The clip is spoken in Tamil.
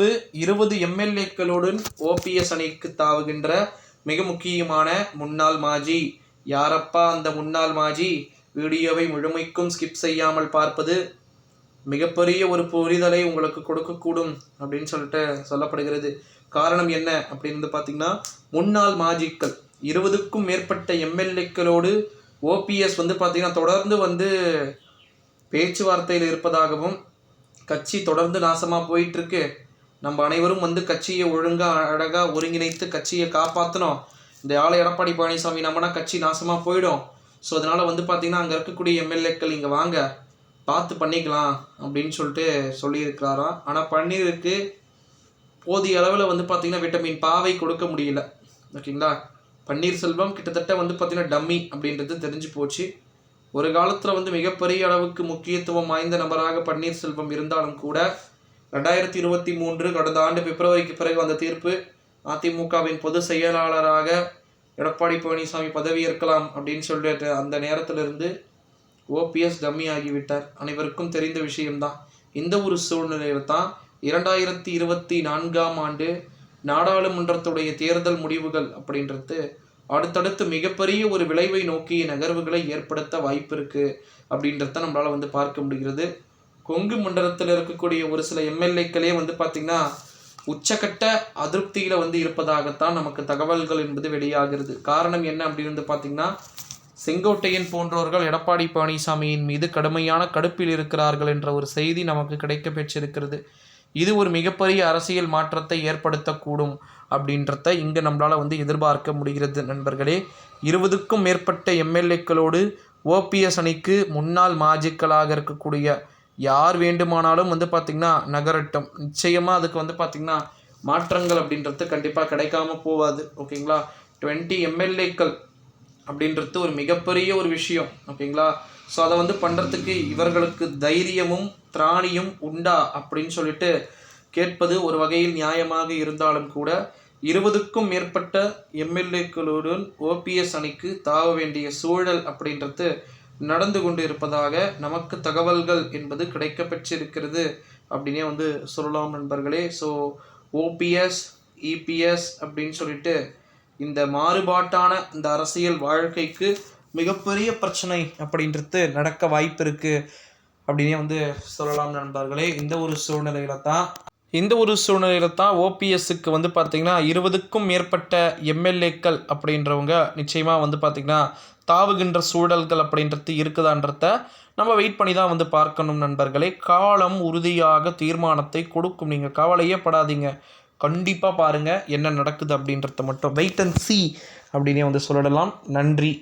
முன்பு இருபது எம்எல்ஏக்களுடன் ஓபிஎஸ் அணிக்கு தாவுகின்ற மிக முக்கியமான முன்னாள் மாஜி. யாரப்பா அந்த முன்னாள் மாஜி? வீடியோவை முழுமைக்கும் ஸ்கிப் செய்யாமல் பார்ப்பது மிகப்பெரிய ஒரு புரிதலை உங்களுக்கு கொடுக்கக்கூடும் அப்படின்னு சொல்லிட்டு சொல்லப்படுகிறது. காரணம் என்ன அப்படின்னு பார்த்தீங்கன்னா முன்னாள் மாஜிக்கள் இருபதுக்கும் மேற்பட்ட எம்எல்ஏக்களோடு ஓபிஎஸ் வந்து பார்த்திங்கன்னா தொடர்ந்து வந்து பேச்சுவார்த்தையில் இருப்பதாகவும் கட்சி தொடர்ந்து நாசமாக போயிட்டுருக்கு நம்ம அனைவரும் வந்து கட்சியை ஒழுங்காக அழகாக ஒருங்கிணைத்து கட்சியை காப்பாற்றணும் இந்த ஆளை எடப்பாடி பழனிசாமி நம்மனா கட்சி நாசமாக போயிடும். ஸோ அதனால் வந்து பார்த்திங்கன்னா அங்கே இருக்கக்கூடிய எம்எல்ஏக்கள் இங்கே வாங்க. பார்த்து பண்ணிக்கலாம் அப்படின்னு சொல்லிட்டு சொல்லியிருக்கிறாராம் ஆனால் பன்னீருக்கு போதிய அளவில் வந்து பார்த்திங்கன்னா விட்டமின் பாவை கொடுக்க முடியல. ஓகேங்களா? பன்னீர்செல்வம் கிட்டத்தட்ட வந்து பார்த்திங்கன்னா டம்மி அப்படின்றது தெரிஞ்சு போச்சு. ஒரு காலத்தில் வந்து மிகப்பெரிய அளவுக்கு முக்கியத்துவம் வாய்ந்த நபராக பன்னீர்செல்வம் இருந்தாலும் கூட ரெண்டாயிரத்தி இருபத்தி மூன்று கடந்த ஆண்டு பிப்ரவரிக்கு பிறகு வந்த தீர்ப்பு அதிமுகவின் பொதுச் செயலாளராக எடப்பாடி பழனிசாமி பதவியேற்கலாம் அப்படின்னு சொல்லிட்டு அந்த நேரத்திலிருந்து ஓபிஎஸ் டம்மி ஆகிவிட்டார். அனைவருக்கும் தெரிந்த விஷயம்தான். இந்த ஒரு சூழ்நிலையில் தான் இரண்டாயிரத்தி இருபத்தி நான்காம் ஆண்டு நாடாளுமன்றத்துடைய தேர்தல் முடிவுகள் அப்படின்றது அடுத்தடுத்து மிகப்பெரிய ஒரு விளைவை நோக்கிய நகர்வுகளை ஏற்படுத்த வாய்ப்பு இருக்குது அப்படின்றத நம்மளால் வந்து பார்க்க முடிகிறது. கொங்கு மண்டலத்தில் இருக்கக்கூடிய ஒரு சில எம்எல்ஏக்களே வந்து பார்த்திங்கன்னா உச்சக்கட்ட அதிருப்தியில் வந்து இருப்பதாகத்தான் நமக்கு தகவல்கள் என்பது வெளியாகிறது. காரணம் என்ன அப்படின்னு வந்து பார்த்திங்கன்னா செங்கோட்டையன் போன்றவர்கள் எடப்பாடி பழனிசாமியின் மீது கடுமையான கடுப்பில் இருக்கிறார்கள் என்ற ஒரு செய்தி நமக்கு கிடைக்க பெற்றிருக்கிறது. இது ஒரு மிகப்பெரிய அரசியல் மாற்றத்தை ஏற்படுத்தக்கூடும் அப்படின்றத இங்கே நம்மளால் வந்து எதிர்பார்க்க முடிகிறது நண்பர்களே. இருபதுக்கும் மேற்பட்ட எம்எல்ஏக்களோடு ஓபிஎஸ் அணிக்கு முன்னாள் மாஜிக்களாக இருக்கக்கூடிய யார் வேண்டுமானாலும் வந்து பார்த்திங்கன்னா நகரட்டும். நிச்சயமாக அதுக்கு வந்து பார்த்திங்கன்னா மாற்றங்கள் அப்படின்றது கண்டிப்பாக கிடைக்காம போகாது. ஓகேங்களா? டுவெண்ட்டி எம்எல்ஏக்கள் அப்படின்றது ஒரு மிகப்பெரிய ஒரு விஷயம். ஓகேங்களா? ஸோ அதை வந்து பண்ணுறதுக்கு இவர்களுக்கு தைரியமும் திராணியும் உண்டா அப்படின்னு சொல்லிட்டு கேட்பது ஒரு வகையில் நியாயமாக இருந்தாலும் கூட இருபதுக்கும் மேற்பட்ட எம்எல்ஏக்களுடன் ஓபிஎஸ் அணிக்கு தாவ வேண்டிய சூழல் அப்படின்றது நடந்து கொண்டு இருப்பதாக நமக்கு தகவல்கள் என்பது கிடைக்கப்பெற்றிருக்கிறது அப்படின்னே வந்து சொல்லலாம் நண்பர்களே. ஸோ ஓபிஎஸ் இபிஎஸ் அப்படின்னு சொல்லிட்டு இந்த மாறுபாட்டான இந்த அரசியல் வாழ்க்கைக்கு மிகப்பெரிய பிரச்சனை அப்படின்றது நடக்க வாய்ப்பு இருக்குது அப்படின்னே வந்து சொல்லலாம் நண்பர்களே. இந்த ஒரு சூழ்நிலையில தான் இந்த ஒரு சூழ்நிலையில தான் ஓபிஎஸ்க்கு வந்து பார்த்திங்கன்னா இருபதுக்கும் மேற்பட்ட எம்எல்ஏக்கள் அப்படின்றவங்க நிச்சயமாக வந்து பார்த்திங்கன்னா தாவுகின்ற சூழல்கள் அப்படின்றது இருக்குதான்றத நம்ம வெயிட் பண்ணி தான் வந்து பார்க்கணும் நண்பர்களே. காலம் உறுதியாக தீர்மானத்தை கொடுக்கும். நீங்கள் கவலையே படாதீங்க. கண்டிப்பாக பாருங்கள் என்ன நடக்குது அப்படின்றத மட்டும். வெயிட் அண்ட் சி அப்படின்னே வந்து சொல்லலாம். நன்றி.